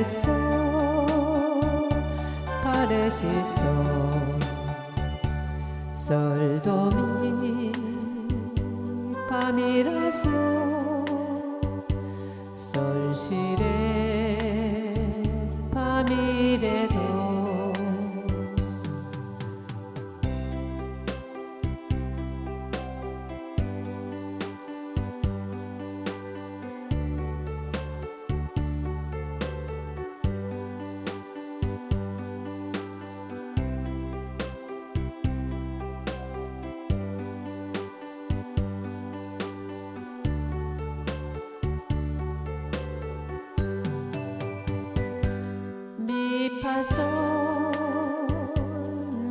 pareció, pareció, sol domin, pa mirarse. 돌아서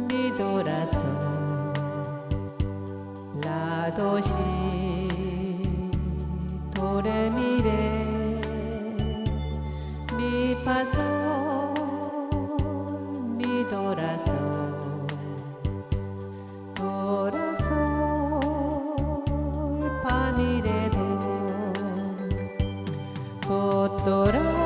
니 돌아서 라도시 도레미레 미파서 미 돌아서 돌아서 밤이래도 또 돌아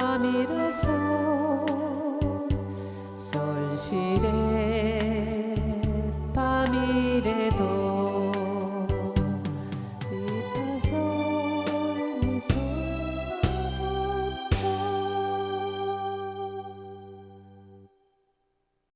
famiração.